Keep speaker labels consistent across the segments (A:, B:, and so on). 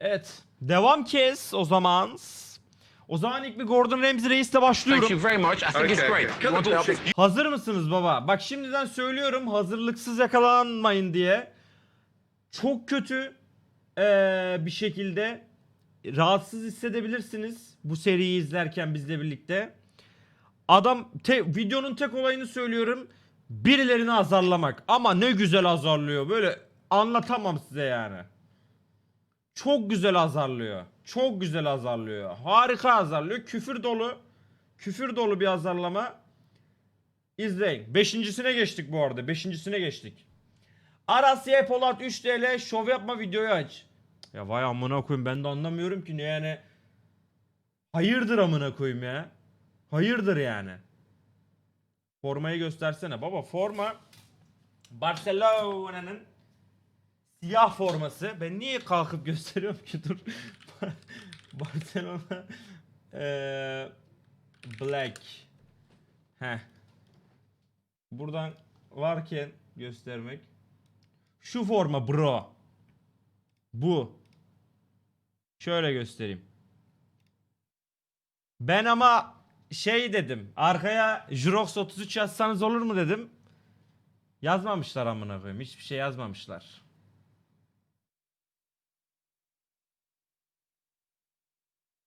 A: Evet. Devam kes o zaman. O zaman ilk bir Gordon Ramsay reisle
B: Thank
A: başlıyorum.
B: you very much. I think it's
C: Okay,
B: great.
C: okay.
B: You want to help
A: Hazır mısınız baba? Bak şimdiden söylüyorum hazırlıksız yakalanmayın diye. Çok kötü eee, bir şekilde rahatsız hissedebilirsiniz bu seriyi izlerken bizle birlikte. Adam te- videonun tek olayını söylüyorum. Birilerini azarlamak. Ama ne güzel azarlıyor. Böyle anlatamam size yani. Çok güzel azarlıyor. Çok güzel azarlıyor. Harika azarlıyor. Küfür dolu. Küfür dolu bir azarlama. İzleyin. Beşincisine geçtik bu arada. Beşincisine geçtik. Arasya Polat 3 TL şov yapma videoyu aç. Ya vay amına koyayım ben de anlamıyorum ki ne yani. Hayırdır amına koyayım ya. Hayırdır yani. Formayı göstersene baba. Forma Barcelona'nın siyah forması. Ben niye kalkıp gösteriyorum ki dur. Barcelona eee Black. Heh. Buradan varken göstermek. Şu forma bro. Bu. Şöyle göstereyim. Ben ama şey dedim. Arkaya Jurox 33 yazsanız olur mu dedim. Yazmamışlar amına koyayım. Hiçbir şey yazmamışlar.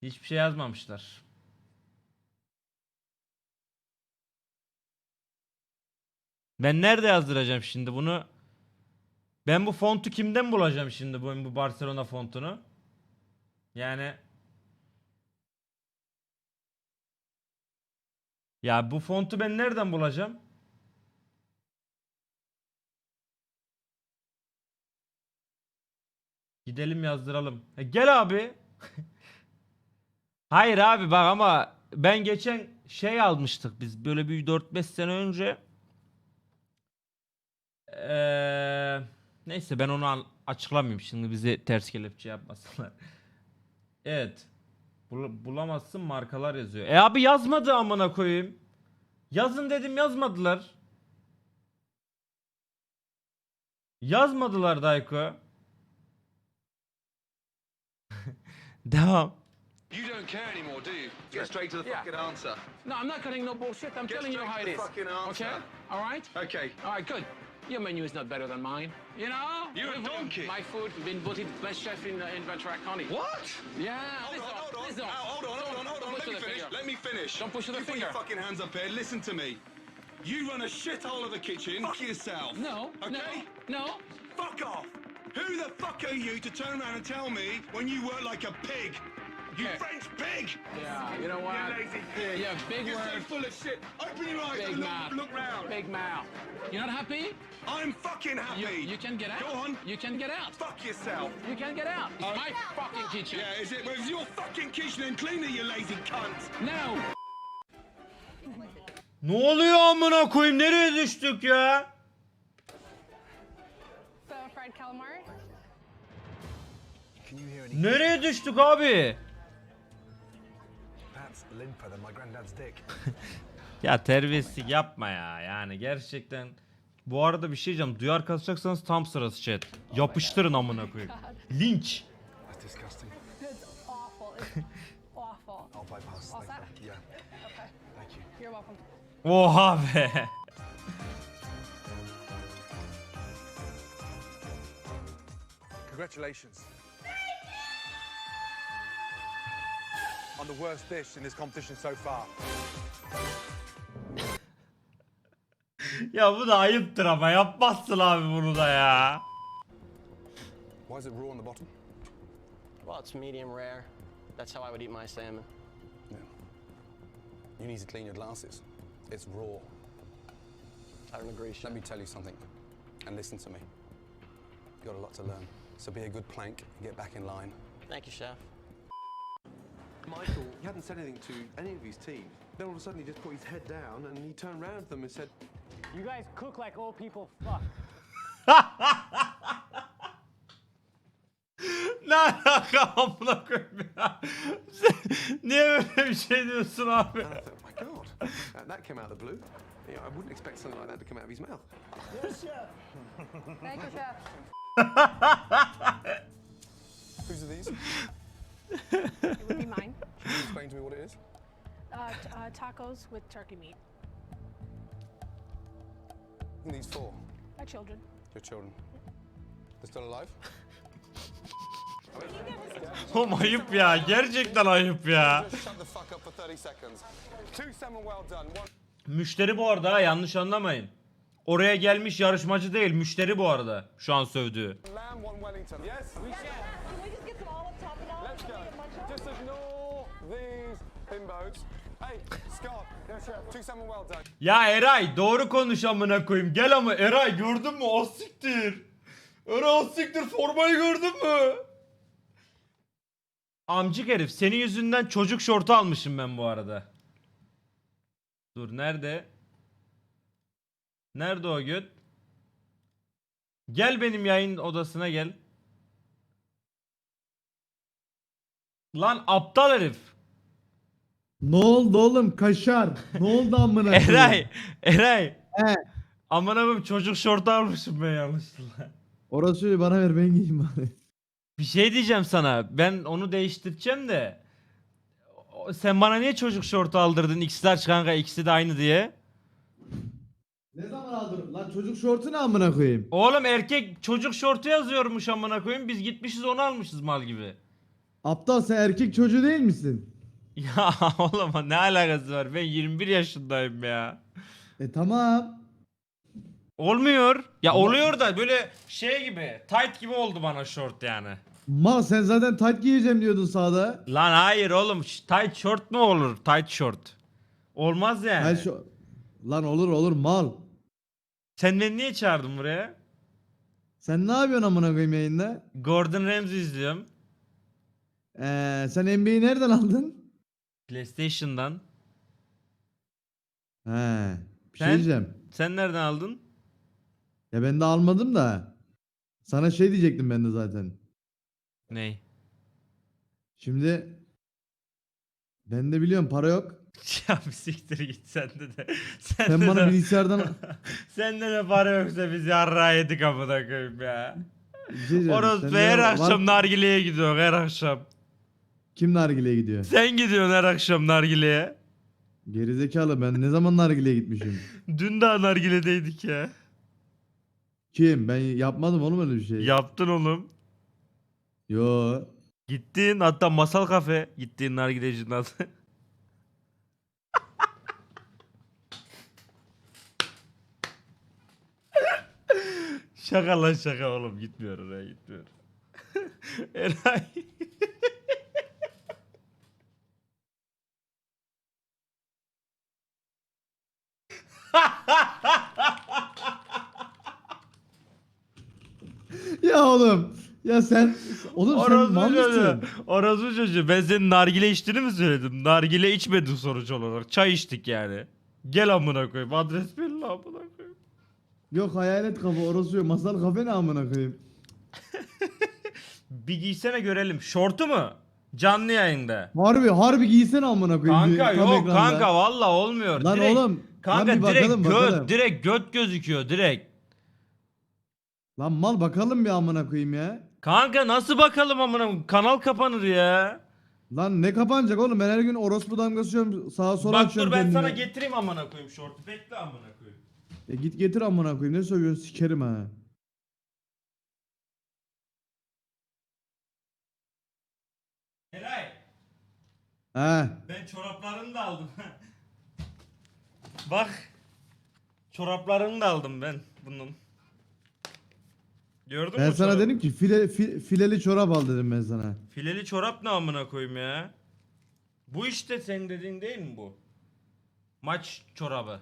A: Hiçbir şey yazmamışlar. Ben nerede yazdıracağım şimdi bunu? Ben bu fontu kimden bulacağım şimdi bu, bu Barcelona fontunu? Yani Ya bu fontu ben nereden bulacağım? Gidelim yazdıralım. E gel abi. Hayır abi bak ama ben geçen şey almıştık biz böyle bir 4-5 sene önce. Eee, neyse ben onu açıklamayayım şimdi bizi ters kelepçe yapmasınlar. Evet. Bul- bulamazsın markalar yazıyor. E abi yazmadı amına koyayım. Yazın dedim yazmadılar. Yazmadılar Dayko. Devam.
C: You don't care anymore, do you? Get straight to the
B: Yeah.
C: fucking answer.
B: No, I'm not cutting no bullshit. I'm
C: Get
B: telling you
C: straight
B: how
C: to the fucking answer.
B: Okay? All right?
C: Okay.
B: All right, good. Your menu is not better than mine. You know?
C: You're a donkey.
B: My food been voted best chef in, uh, in Ventura County.
C: What?
B: Yeah.
C: Hold
B: listen,
C: on, hold on.
B: listen.
C: Now, hold on, hold on, hold on. Let me finish.
B: finger.
C: Let me finish.
B: Don't push the
C: you put your fucking hands up here. Listen to me. You run a shithole of a kitchen. Fuck yourself.
B: No,
C: Okay?
B: no, no.
C: Fuck off. Who the fuck are you to turn around and tell me when you work like a pig? You
B: Okay.
C: French pig!
B: Yeah, you know what?
C: You lazy pig.
B: Yeah, big
C: You're
B: word.
C: so full of shit. Open your eyes
B: Big
C: and
B: mouth.
C: look, look round.
B: Big mouth. You're not happy?
C: I'm fucking happy.
B: you can get out.
C: Go on.
B: You can get out.
C: Fuck yourself.
B: You can get out. It's
C: Uh,
B: my fucking kitchen.
C: Yeah, is it? Well, it's your fucking kitchen and cleaner, you lazy cunt.
B: No.
A: Ne oluyor amına koyayım? Nereye düştük ya?
D: Fried calamari.
E: Can you hear any?
A: Nereye düştük abi? Ya terbiyesizlik yapma ya. Yani gerçekten bu arada bir şey diyeceğim. Duyar kasacaksanız tam sırası chat. Yapıştırın amına koyayım. Linç.
E: That's disgusting.
D: It's
F: On the worst dish in this competition so far.
A: Ya bu da ayıptır ama yapmazsın abi bunu da ya.
E: Why is it raw on the bottom?
G: Well, it's medium rare. That's how I would eat my salmon.
E: You need to clean your glasses. It's raw.
G: I don't agree, chef.
E: Let me tell you something, and listen to me. You've got a lot to learn. So be a good plank and get back in line.
G: Thank you, chef.
H: Michael, he hadn't said anything to any of his team. Then all of a sudden he just put his head down and he turned round to them and said,
I: You guys cook like old people fuck.
A: Ne alaka amına koyayım ya. Sen Niye böyle bir şey diyorsun abi?
H: and I thought, my God, that, that came out of the blue. You know, I wouldn't expect something like that to come out of his mouth.
D: Thank you, chef.
E: Whose are these?
A: it
D: would be mine.
E: Can you explain to me what it is?
D: Uh, t- uh, tacos with turkey meat.
E: And these four,
D: My children.
E: your children. They're still alive?
A: Oğlum ayıp ya. Gerçekten ayıp ya. Müşteri bu arada yanlış anlamayın. Oraya gelmiş yarışmacı değil müşteri bu arada şu an sövdüğü.
F: lamb. Yes?
A: Ya Eray doğru konuş amına koyayım. Gel ama Eray gördün mü? O. Eray o formayı gördün mü? Amcık herif senin yüzünden çocuk şortu almışım ben bu arada. Dur nerede? Nerede o göt? Gel benim yayın odasına gel. Lan aptal herif.
J: Ne oldu oğlum kaşar? Ne oldu amına koyayım?
A: Eray, Eray.
J: He.
A: Aman abim çocuk şortu almışım ben yanlışlıkla.
J: Orası bana ver ben giyeyim bari.
A: Bir şey diyeceğim sana. Ben onu değiştireceğim de. O- Sen bana niye çocuk şortu aldırdın? X'ler kanka ikisi de aynı diye.
J: Ne zaman aldın? Lan çocuk şortu ne amına koyayım?
A: Oğlum erkek çocuk şortu yazıyormuş amına koyayım. Biz gitmişiz onu almışız mal gibi.
J: Aptal sen erkek çocuğu değil misin?
A: Ya oğlum ne alakası var? Ben 21 yaşındayım ya.
J: E tamam.
A: Olmuyor. Ya oluyor da böyle şey gibi, tight gibi oldu bana şort yani.
J: Mal sen zaten tight giyeceğim diyordun sağda.
A: Lan hayır oğlum, ş- tight short mu olur? Tight short. Olmaz yani.
J: Ben şu... Lan olur olur mal.
A: Sen beni niye çağırdın buraya?
J: Sen ne yapıyorsun amına koyayım yayında?
A: Gordon Ramsay izliyorum.
J: Ee, sen NBA'yi nereden aldın?
A: PlayStation'dan.
J: He. Bir şey
A: Sen?
J: diyeceğim.
A: Sen nereden aldın?
J: Ya ben de almadım da. Sana şey diyecektim ben de zaten.
A: Ney?
J: Şimdi ben de biliyorum para yok.
A: ya bir siktir git sende de. Sende
J: Sen bana
A: de,
J: bilgisayardan
A: sende de para yoksa biz yarrağı yedik amına koyayım ya.
J: bir şey diyeceğim.
A: Orası
J: Sende
A: her
J: var-
A: akşam nargileye gidiyor her akşam.
J: Kim nargileye gidiyor?
A: Sen gidiyorsun her akşam nargileye.
J: Gerizekalı ben ne zaman nargileye gitmişim?
A: Dün daha nargiledeydik ya.
J: Kim? Ben yapmadım oğlum öyle bir şey.
A: Yaptın oğlum.
J: Yo.
A: Gittin hatta masal kafe gittiğin nargilecinin adı. şaka lan şaka oğlum gitmiyor oraya gitmiyor. Eray.
J: Ya oğlum. Ya sen oğlum sen mal
A: çocuğu.
J: mısın?
A: Orası çocuğu. Ben senin nargile içtiğini mi söyledim? Nargile içmedin sonuç olarak. Çay içtik yani. Gel amına koyayım. Adres belli amına koyayım.
J: Yok hayalet kafa orası yok. Masal kafe ne amına koyayım?
A: Bir giysene görelim. Şortu mu? Canlı yayında.
J: Harbi harbi giysene amına koyayım.
A: Kanka
J: tam
A: yok
J: ekranda.
A: kanka valla olmuyor.
J: Lan
A: direkt,
J: oğlum,
A: Kanka
J: lan bir
A: direkt
J: bakalım,
A: göt,
J: bakalım.
A: direkt göt gözüküyor direkt.
J: Lan mal bakalım bir amına koyayım ya.
A: Kanka nasıl bakalım amına kanal kapanır ya.
J: Lan ne kapanacak oğlum ben her gün orospu damgası yiyorum sağa sola
A: Bak dur
J: açıyorum
A: ben
J: kendime.
A: sana getireyim amına koyayım şortu. Bekle amına koyayım.
J: E git getir amına koyayım ne söylüyorsun sikerim ha.
A: Eray
J: He.
A: ben çoraplarını da aldım. Bak. Çoraplarını da aldım ben bunun. Gördün
J: Ben
A: mü
J: sana dedim ki file, fi- fileli çorap al dedim ben sana.
A: Fileli çorap ne amına koyayım ya? Bu işte senin dediğin değil mi bu? Maç çorabı.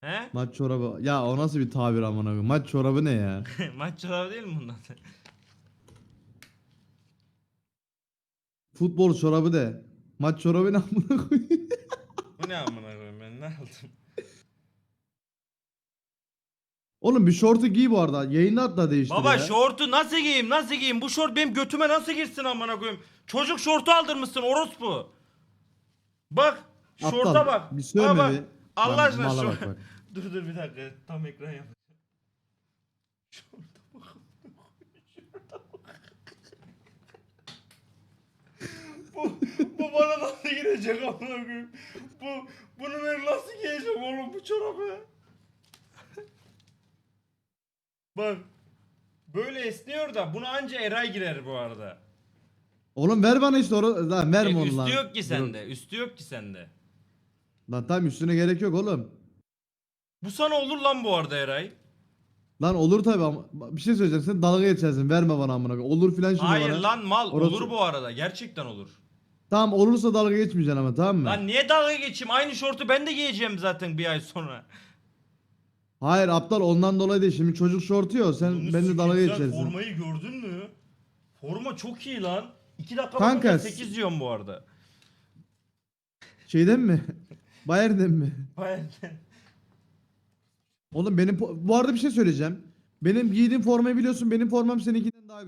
A: He?
J: Maç çorabı. Ya o nasıl bir tabir amına koyayım? Maç çorabı ne ya?
A: Maç çorabı değil mi bundan?
J: Futbol çorabı de. Maç çorabı ne amına koyayım?
A: bu ne amına koyayım ben ne aldım?
J: Oğlum bir şortu giy bu arada. Yayında hatta değiştir
A: Baba
J: ya.
A: şortu nasıl giyeyim nasıl giyeyim? Bu şort benim götüme nasıl girsin amına koyayım? Çocuk şortu aldırmışsın orospu. Bak şorta
J: Aptal,
A: bak.
J: bir
A: Aa, bak.
J: bir.
A: Allah
J: Lan
A: aşkına
J: mala
A: şu...
J: bak bak.
A: dur dur bir dakika tam ekran yap. Şorta bak. Şorta bak. bu, bu bana nasıl girecek amına koyayım? Bu bunu ben nasıl giyeceğim oğlum bu çorabı? Bak. Böyle esniyor da buna anca Eray girer bu arada.
J: Oğlum ver bana işte onu. Lan
A: E,
J: verme onu
A: üstü
J: lan.
A: yok ki
J: Dur.
A: sende. Üstü yok ki sende.
J: Lan tamam üstüne gerek yok oğlum.
A: Bu sana olur lan bu arada Eray.
J: Lan olur tabi ama bir şey söyleyeceğim sen dalga geçersin verme bana amına koyayım. Olur filan şimdi
A: Hayır
J: bana.
A: lan mal
J: Orası-
A: olur bu arada. Gerçekten olur.
J: Tamam olursa dalga geçmeyeceksin ama tamam mı?
A: Lan niye dalga geçeyim? Aynı şortu ben de giyeceğim zaten bir ay sonra.
J: Hayır aptal ondan dolayı değil şimdi çocuk şortu ya sen
A: Bunu
J: benimle dalga
A: sikeyim, sen
J: geçersin.
A: Formayı gördün mü? Forma çok iyi lan. 2 dakika
J: Kanka, s-
A: 8 diyorum bu arada.
J: Şeyden mi? Bayern'den mi?
A: Bayağı-
J: Oğlum benim po- bu arada bir şey söyleyeceğim. Benim giydiğim formayı biliyorsun benim formam seninkinden daha